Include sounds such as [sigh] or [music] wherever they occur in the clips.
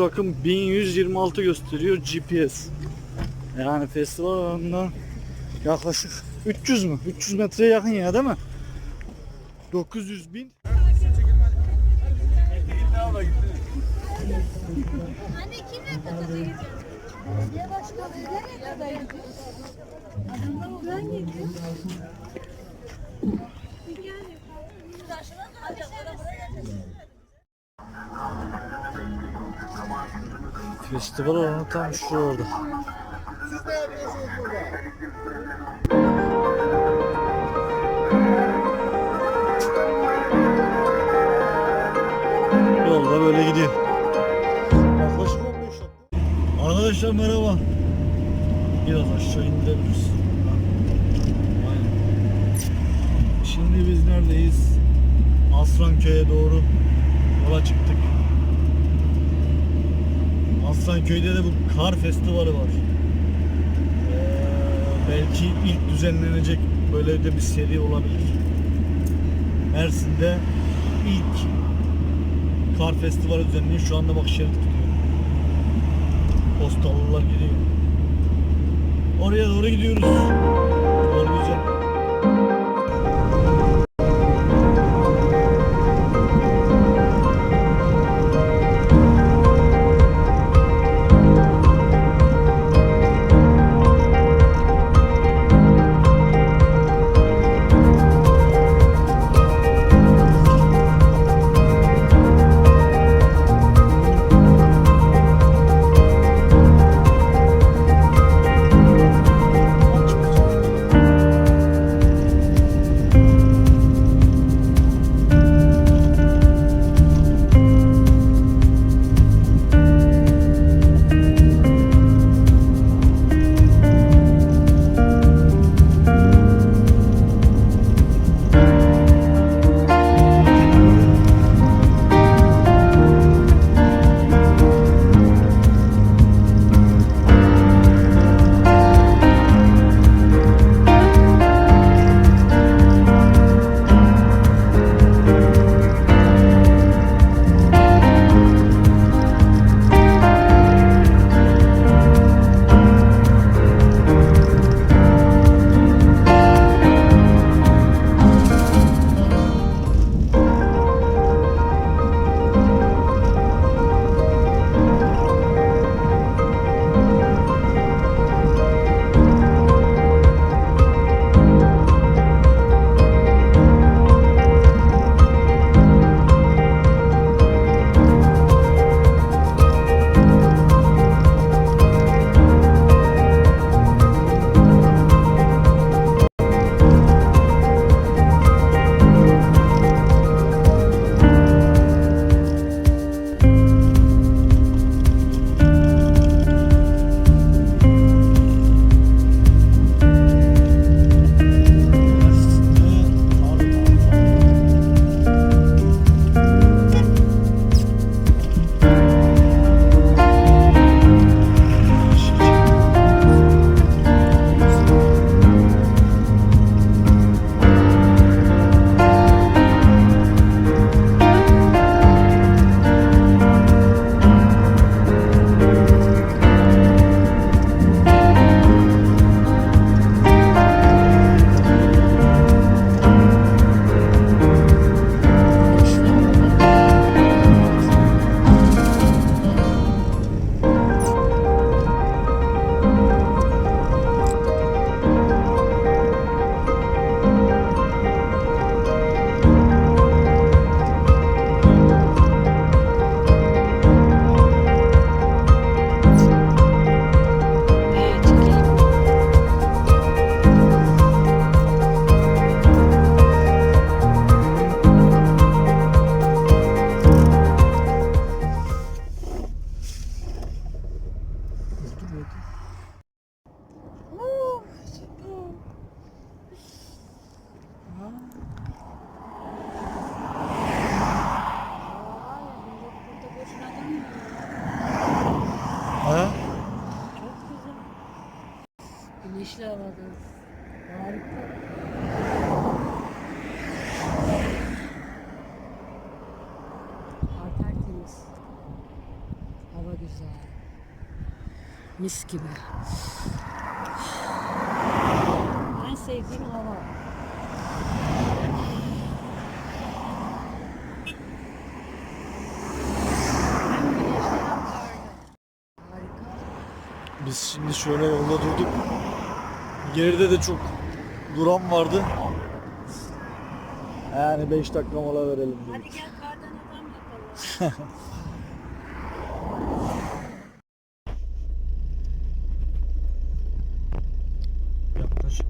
şu rakım 1126 gösteriyor GPS. Yani festival alanından yaklaşık 300 mü? 300 metreye yakın ya değil mi? 900 bin. Anne kimle takılı gidiyor? Yavaş kal. Nereye kadar gidiyor? Adamlar oradan gidiyor. Festival alanı tam şurada. Yolda böyle gidiyor. Yaklaşık 15 dakika. Arkadaşlar merhaba. Biraz aşağı indirebiliriz. Şimdi biz neredeyiz? Asranköy'e doğru yola çıktık. Asranköy'de de bu kar festivali var. Ee, belki ilk düzenlenecek böyle de bir seri olabilir. Mersin'de ilk kar festivali düzenleniyor. Şu anda bak şerit tutuyor. Postalılar geliyor. Oraya doğru gidiyoruz. Güzel. güzel. Gibi. En sevdiğim hava. Biz şimdi şöyle yolda durduk. Geride de çok duran vardı. Yani 5 dakika mola verelim Hadi dedik. gel kardan adam yapalım. [laughs] Yaklaşık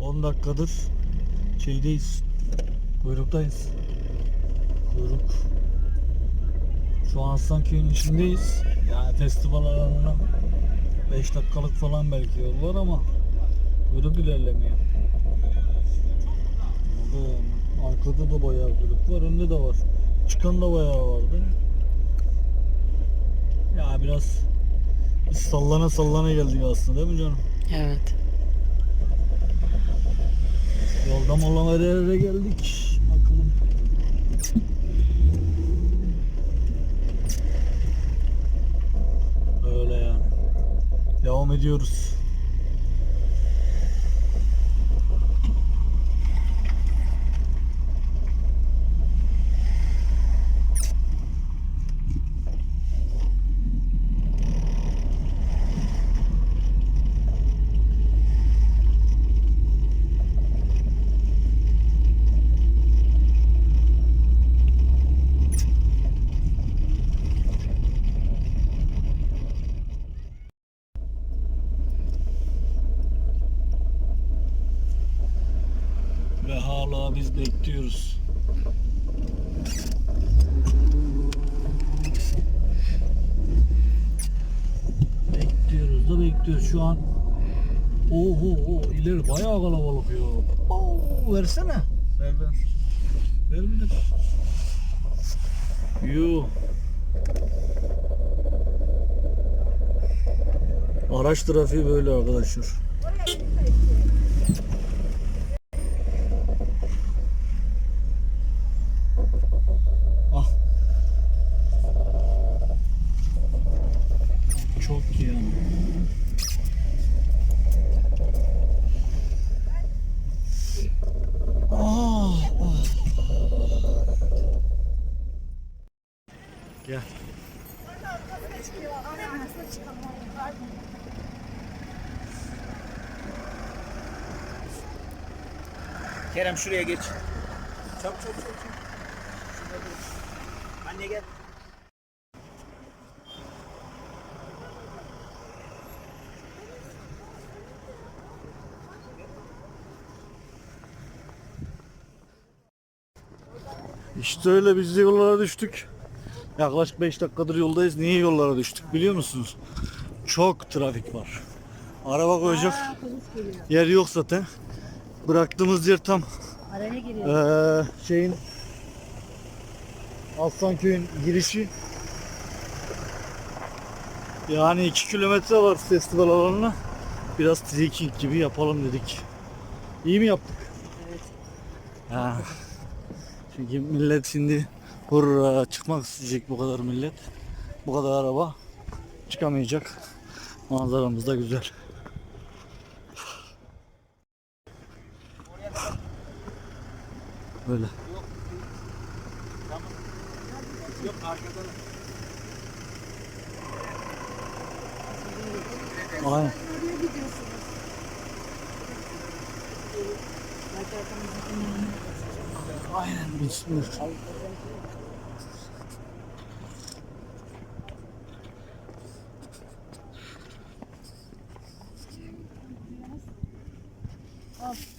10 dakikadır şeydeyiz. Kuyruktayız. Kuyruk. Şu an Hasanköy'ün içindeyiz. Yani festival alanına 5 dakikalık falan belki yol var ama kuyruk ilerlemiyor. Yani arkada da bayağı kuyruk var, önde de var. Çıkan da bayağı vardı. Ya biraz sallana sallana geldik aslında değil mi canım? Evet. Yolda mola nereye geldik? Bakalım. Öyle yani. Devam ediyoruz. Biz bekliyoruz. Bekliyoruz da bekliyoruz. Şu an Oho o ileri bayağı kalabalık ya. Oo, versene. Ver ver. Ver bir de. Yuh. Araç trafiği böyle arkadaşlar. Ah. Çok iyi yani. Ah, ah. Gel. Kerem şuraya geç. Çabuk çabuk çabuk. Şurada dur. Anne gel. İşte öyle biz de yollara düştük. Yaklaşık 5 dakikadır yoldayız. Niye yollara düştük biliyor musunuz? Çok trafik var. Araba koyacak yer yok zaten. Bıraktığımız yer tam Araya giriyor. eee, şeyin Aslanköy'ün girişi. Yani 2 kilometre var festival alanına. Biraz trekking gibi yapalım dedik. İyi mi yaptık? Evet. Ha. Çünkü millet şimdi hurra çıkmak isteyecek bu kadar millet. Bu kadar araba çıkamayacak. Manzaramız da güzel. Böyle. Yok arkadan. Aynen. Aynen bismillah.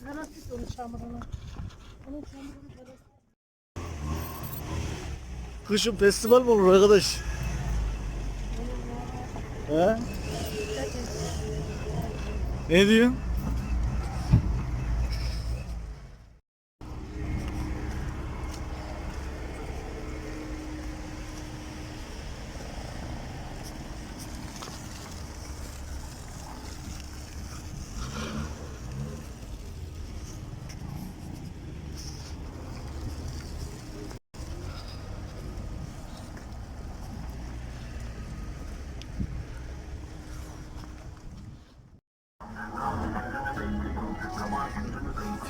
Kanat onu çamurunu. Kışın festival mi olur arkadaş? He? Ne diyorsun?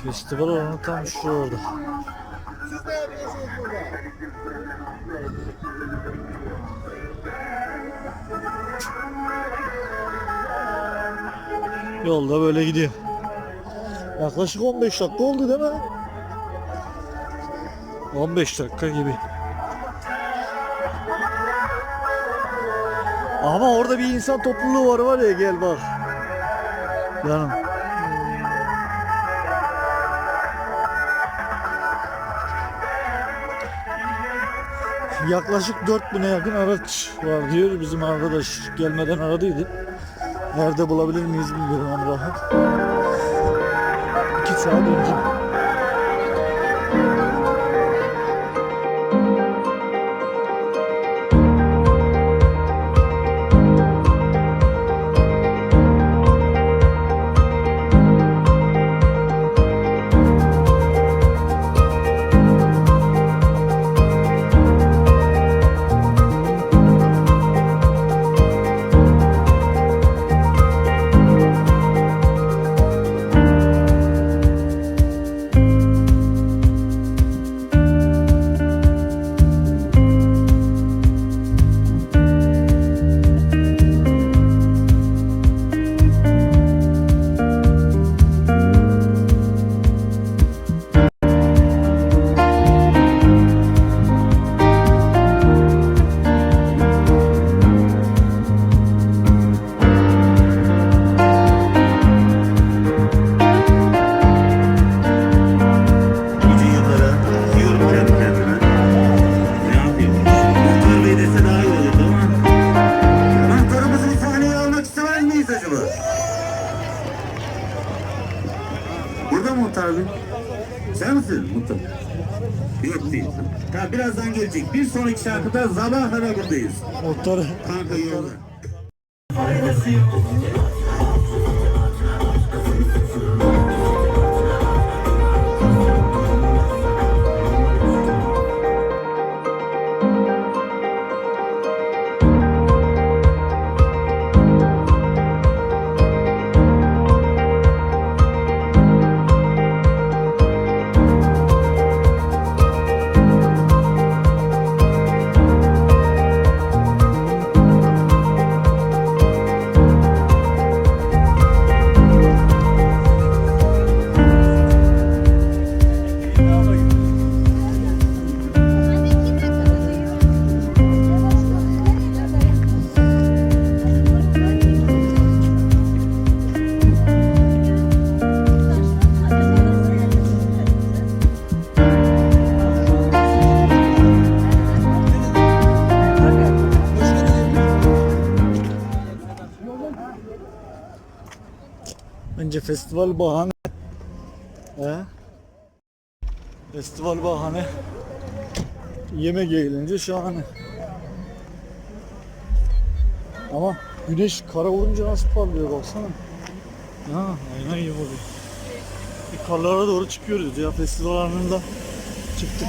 Festival alanı tam şurada. Siz ne yapıyorsunuz burada? Yolda böyle gidiyor. Yaklaşık 15 dakika oldu değil mi? 15 dakika gibi. Ama orada bir insan topluluğu var var ya gel bak. Canım. Yaklaşık 4000'e yakın araç var diyor. Bizim arkadaş gelmeden aradıydı. Nerede bulabilir miyiz bilmiyorum ama rahat. 2 saat önce. Bir sonraki şarkıda sabah kadar buradayız. Muhtarı. Kanka yolda. Bence festival bahane. He? Festival bahane. Yemek eğlence şahane. Ama güneş kara vurunca nasıl parlıyor baksana. Ha, aynen iyi oluyor. Bir karlara doğru çıkıyoruz ya festival anında çıktık.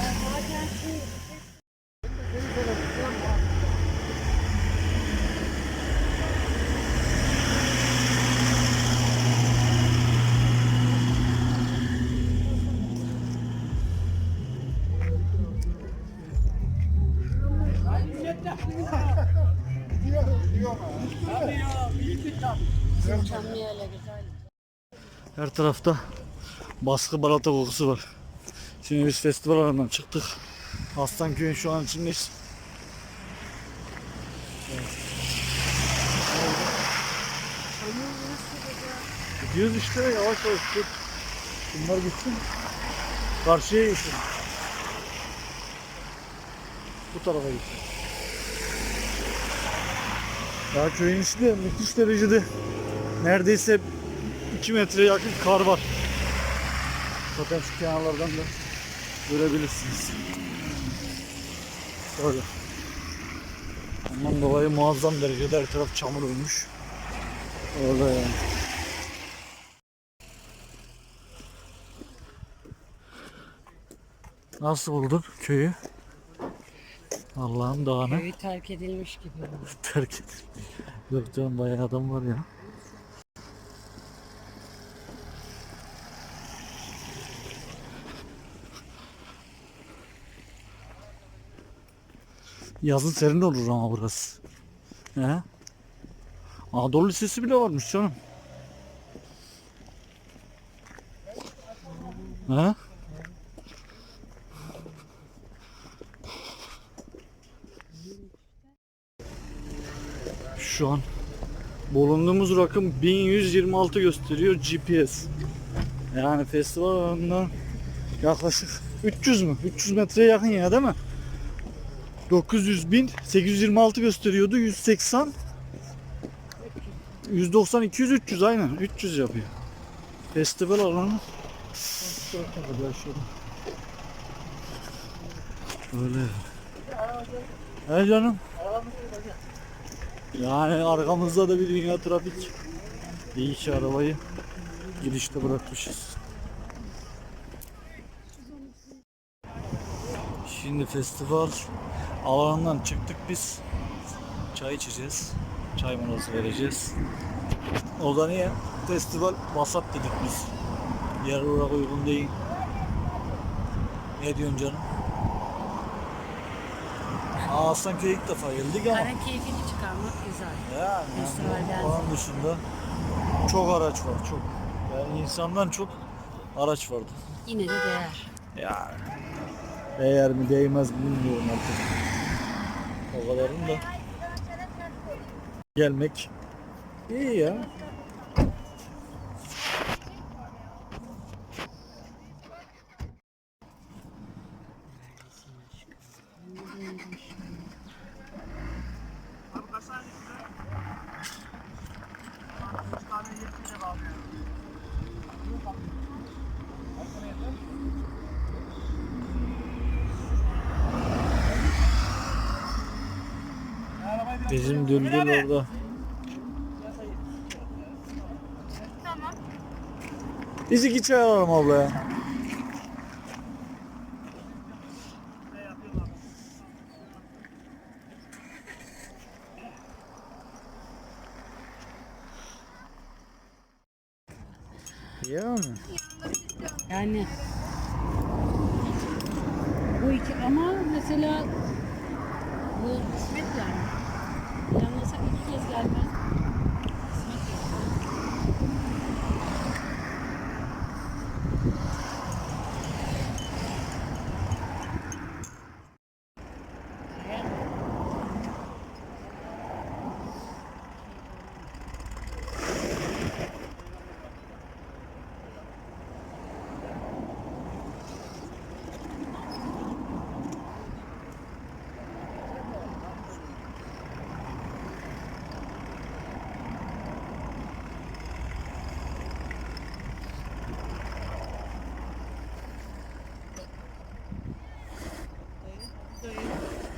Her tarafta baskı balata kokusu var. Şimdi biz festival alanından çıktık. Aslanköy'ün şu an içindeyiz. Gidiyoruz işte yavaş yavaş. Dur. Bunlar gitsin. Karşıya gitsin. Bu tarafa gitsin. Ya köyün içinde müthiş derecede neredeyse 2 metre yakın kar var. Zaten şu kenarlardan da görebilirsiniz. Böyle. Ondan dolayı muazzam derecede her taraf çamur olmuş. Orada yani. Nasıl buldun köyü? Allah'ın dağına. Köyü terk edilmiş gibi. [laughs] terk edilmiş. Yok canım bayağı adam var ya. Yazın serin olur ama burası. He? Anadolu Lisesi bile varmış canım. He? Şu an bulunduğumuz rakım 1126 gösteriyor GPS. Yani festival alanından yaklaşık 300 mü? 300 metreye yakın ya değil mi? 900 bin 826 gösteriyordu 180 190 200 300 aynen 300 yapıyor. Festival alanı Öyle. He canım. Yani arkamızda da bir dünya trafik. İyi ki arabayı girişte bırakmışız. Şimdi festival alanından çıktık biz. Çay içeceğiz. Çay molası vereceğiz. O da niye? Festival vasat dedik biz. Yer olarak uygun değil. Ne diyorsun canım? Aa, Aslanköy'e ilk defa geldik ama. Kara keyfini çıkarmak güzel. Yani, yani onun dışında çok araç var çok. Yani insandan çok araç vardı. Yine de değer. Yani değer mi değmez mi bilmiyorum artık. O kadarın da gelmek iyi ya. Bizim düldül orada. Tamam. Biz iki çay alalım abla ya. Yani. Yani bu iki ama mesela bu kısmet yani. Planlasak iki kez gelmez. Kısmet yani.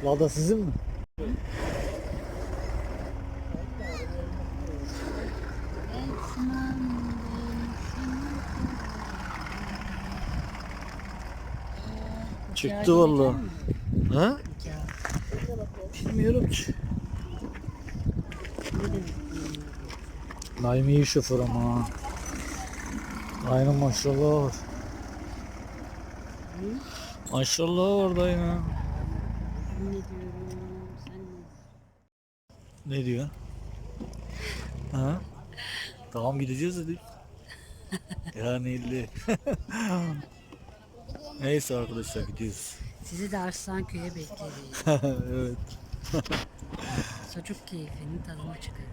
Lada sizin mi? Çıktı vallahi. Ha? Bilmiyorum ki. Naim iyi şoför ama. Aynen maşallah var. Maşallah dayım ya. Ne diyorum sen ne? Ne diyor? Ha? Tamam gideceğiz dedik. yani illi. [laughs] Neyse arkadaşlar gidiyoruz. Sizi de Arslan-Köy'e bekleriz. [laughs] evet. [laughs] Çocuk keyfinin tadını çıkarın.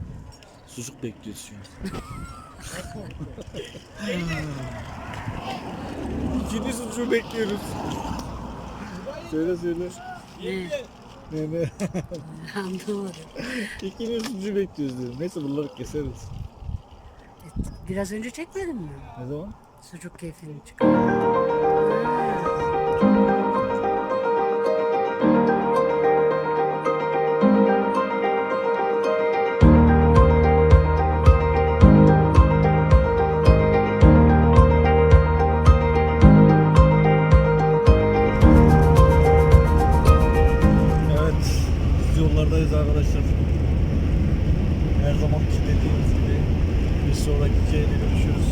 Sucuk bekliyoruz şu. İkinci sucuğu bekliyoruz. Söyle söyle. Ne? Ne? Anlamadım. İkinci sucuğu bekliyoruz diyorum. Neyse bunları keseriz. Biraz önce çekmedin mi? Ne zaman? Sucuk keyfini çıkarın. Her zaman dediğimiz gibi bir sonraki kere görüşürüz.